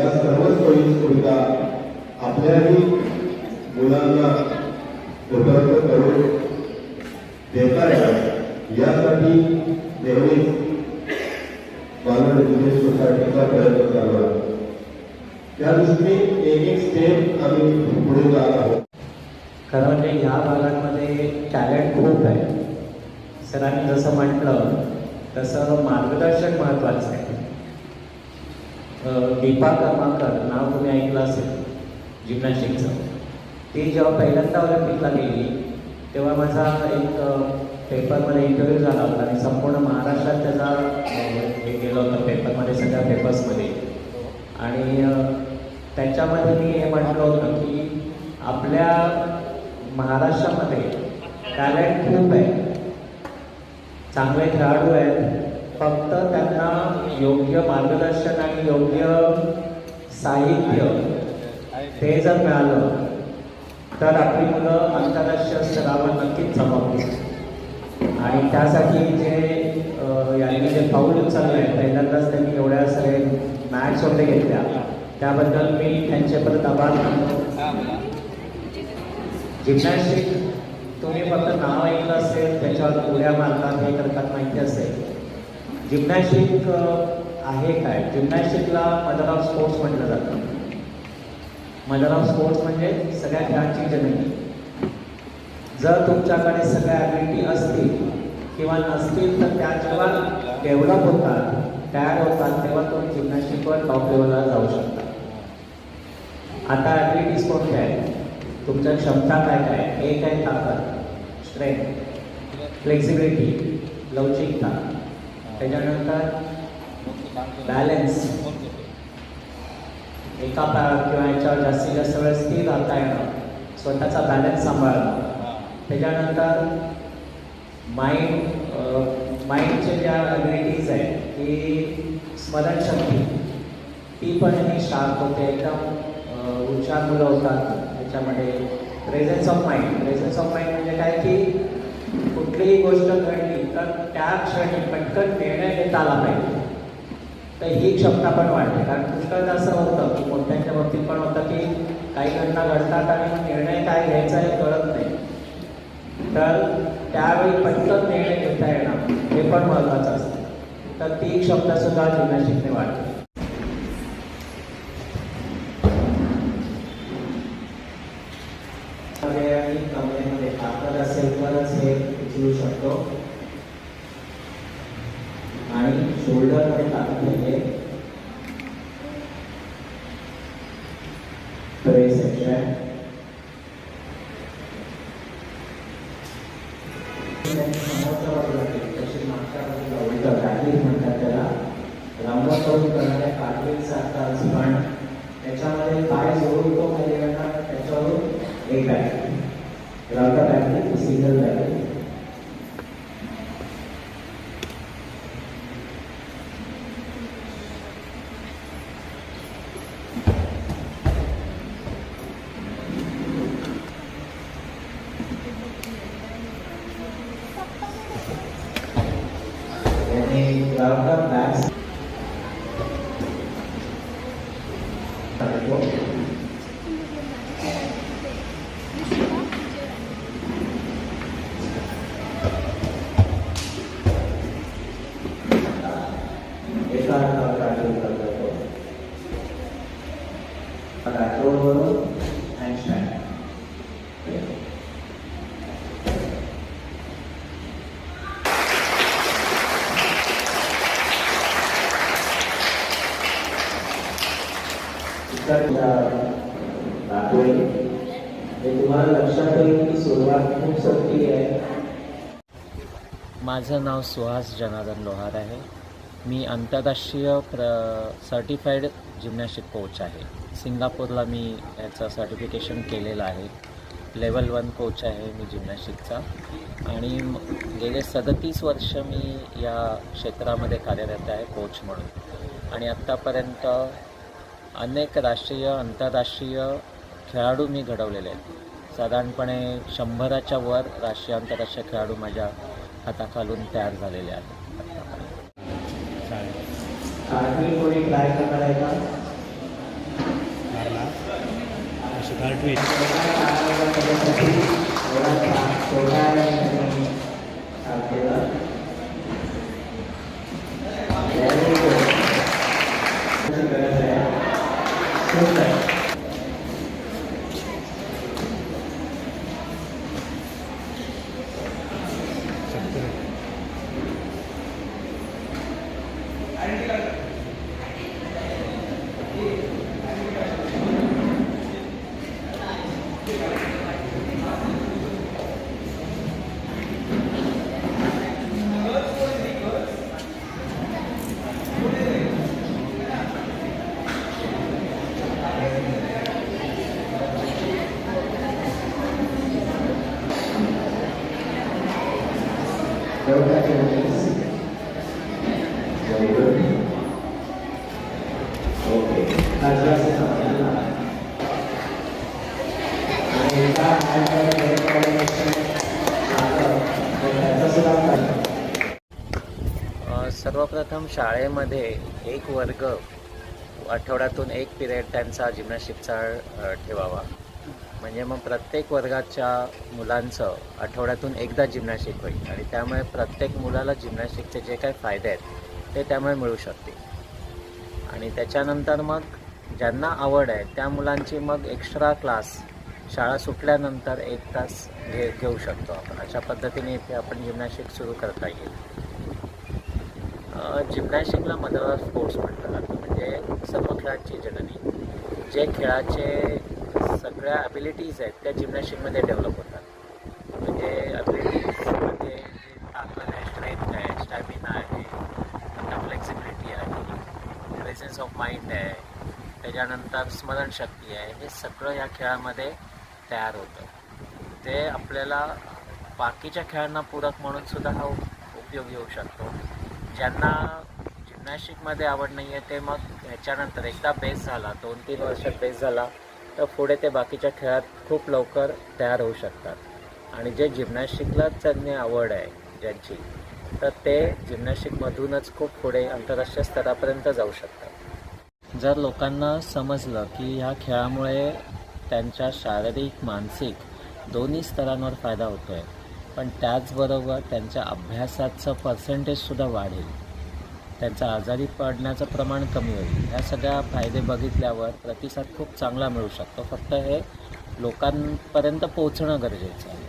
या सर्व सोयी आपल्याही मुलांना उपलब्ध करून देता येतात. यासाठी नेहमीच बालवड विजय सोसायटीचा प्रयत्न चालू आहे. त्या दृष्टीने एक एक स्टेप आम्ही पुढे जात आहोत. खरं म्हणजे ह्या भागांमध्ये टॅलेंट खूप आहे. सरांनी जसं म्हटलं तसं मार्गदर्शक महत्त्वाचं आहे. दीपा कर्माकर नाव तुम्ही ऐकलं असेल जिम्नॅस्टिकचं ती जेव्हा पहिल्यांदा ऑलिम्पिकला गेली तेव्हा माझा एक पेपरमध्ये इंटरव्ह्यू झाला होता आणि संपूर्ण महाराष्ट्रात त्याचा हे गेलं होतं पेपरमध्ये सगळ्या पेपर्समध्ये आणि त्याच्यामध्ये मी हे म्हटलं होतं की आपल्या महाराष्ट्रामध्ये टॅलेंट खूप आहे. चांगले खेळाडू आहेत. फक्त त्यांना योग्य मार्गदर्शन आणि योग्य साहित्य ते जर मिळालं तर आपली मुलं आंतरराष्ट्रीय स्तरावर नक्कीच चमकतील आणि त्यासाठी जे यांनी जे पाऊल उचललं आहे पहिल्यांदाच त्यांनी एवढ्या सगळे मॅच वगैरे घेतल्या. त्याबद्दल मी त्यांचे परत आभार मानतो. जिम्नॅस्टिक तुम्ही फक्त नाव ऐकलं असेल त्याच्यावर उड्या मारतात हे करतात माहिती असेल. जिम्नॅस्टिक आहे काय? जिम्नॅस्टिकला मदर ऑफ स्पोर्ट्स म्हटलं जातं. मदर ऑफ स्पोर्ट्स म्हणजे सगळ्या खेळांची जननी. जर तुमच्याकडे सगळ्या ॲबिलिटी असतील किंवा नसतील तर त्या जेव्हा डेव्हलप होतात तयार होतात तेव्हा तुम्ही जिम्नॅस्टिकवर टॉप लेवलला जाऊ शकता. आता ॲबिलिटीज कोणत्या आहेत तुमच्या क्षमता काय काय? एक आहे ताकद? स्ट्रेंथ फ्लेक्सिबिलिटी लवचिकता. त्याच्यानंतर बॅलन्स एका पायावर किंवा याच्यावर जास्तीत जास्त वेळ स्थिर राहता येणं स्वतःचा बॅलन्स सांभाळणं. त्याच्यानंतर माइंड माइंडचे ज्या ॲबिलिटीज आहेत की स्मरणशक्ती ती पण ही शार्प होते. एकदम अ, हुशार मुलं होतात त्याच्यामध्ये presence of mind presence of mind म्हणजे काय? की कुठलीही गोष्ट घडली तर त्या क्षणी पटकन निर्णय घेता आला पाहिजे. तर ही क्षमता पण वाढते. कारण पुष्कळदा असं होतं की मोठ्यांच्या बाबतीत पण होतं की काही घटना घडतात आणि मग निर्णय काय घ्यायचा हे कळत नाही. तर त्यावेळी पटकन निर्णय घेता येणं हे पण महत्त्वाचं असतं. तर ती क्षमता सुद्धा वाढते. मध्ये आणि कमरेमध्ये ताकद असेल तरच हे उचलू शकतो. आणि शोल्डरमध्ये ताकद पाहिजे प्रेस एक्शन मागच्या म्हणतात त्याला राऊंड करून करणाऱ्या कार्टिल सारखा पण त्याच्यामध्ये पाय जोडून एक बैटरी राउटर बैटरी तो सिंगल बैटरी राउटर दाखवेल. हे तुम्हाला लक्षात येईल की सुरुवात खूप सोपी आहे. माझं नाव सुहास जनार्दन लोहार आहे. मी आंतरराष्ट्रीय प्र सर्टिफाईड जिम्नॅस्टिक कोच आहे. सिंगापूरला मी याचं सर्टिफिकेशन केलेलं आहे. लेवल वन कोच आहे मी जिम्नॅस्टिकचा आणि गेले सदतीस वर्ष मी या क्षेत्रामध्ये कार्यरत आहे कोच म्हणून. आणि आत्तापर्यंत अनेक राष्ट्रीय आंतरराष्ट्रीय खेळाडू मी घडवलेले आहेत. साधारणपणे शंभराच्या वर राष्ट्रीय आंतरराष्ट्रीय खेळाडू माझ्या हाताखालून तयार झालेले आहेत. सर्वप्रथम शाळेमध्ये एक वर्ग आठवड्यातून एक पिरियड त्यांचा जिम्नॅस्टिकचा ठेवावा. म्हणजे मग प्रत्येक वर्गाच्या मुलांचं आठवड्यातून एकदा जिम्नॅस्टिक होईल. आणि त्यामुळे प्रत्येक मुलाला जिम्नॅस्टिकचे जे काही फायदे आहेत ते त्यामुळे मिळू शकतील. आणि त्याच्यानंतर मग ज्यांना आवड आहे त्या मुलांची मग एक्स्ट्रा क्लास शाळा सुटल्यानंतर एक तास घे घेऊ शकतो आपण. अशा पद्धतीने इथे आपण जिम्नॅस्टिक सुरू करता येईल. अ, जिम्नॅस्टिकला मदर स्पोर्ट्स म्हटलं जातं. म्हणजे सर्व खेळांची जननी. जे खेळाचे सगळ्या ॲबिलिटीज आहेत त्या जिम्नॅस्टिकमध्ये डेव्हलप होतात. म्हणजे ॲबिलिटीजमध्ये ताकद आहे स्ट्रेंथ आहे स्टॅमिना आहे फ्लेक्सिबिलिटी आहे प्रेझेन्स ऑफ माइंड आहे त्याच्यानंतर स्मरणशक्ती आहे हे सगळं या खेळामध्ये तयार होतं. ते आपल्याला बाकीच्या खेळांना पूरक म्हणून सुद्धा हा उपयोग उपयोगी होऊ शकतो. ज्यांना जिमनॅस्टिकमध्ये आवड नाही आहे ते मग ह्याच्यानंतर एकदा बेस झाला दोन तीन वर्ष बेस झाला तर पुढे ते बाकीच्या खेळात खूप लवकर तयार होऊ शकतात. आणि जे जिम्नॅस्टिकलाच त्यांनी आवड आहे ज्यांची तर ते जिम्नॅस्टिकमधूनच खूप पुढे आंतरराष्ट्रीय स्तरापर्यंत जाऊ शकतात. जर लोकांना समजलं की ह्या खेळामुळे त्यांच्या शारीरिक मानसिक दोन्ही स्तरांवर फायदा होतो आहे पण त्याचबरोबर त्यांच्या अभ्यासाचं पर्सेंटेजसुद्धा वाढेल. त्यांचं आजारी पडण्याचं प्रमाण कमी होईल. ह्या सगळ्या फायदे बघितल्यावर प्रतिसाद खूप चांगला मिळू शकतो. फक्त हे लोकांपर्यंत पोहोचणं गरजेचं आहे.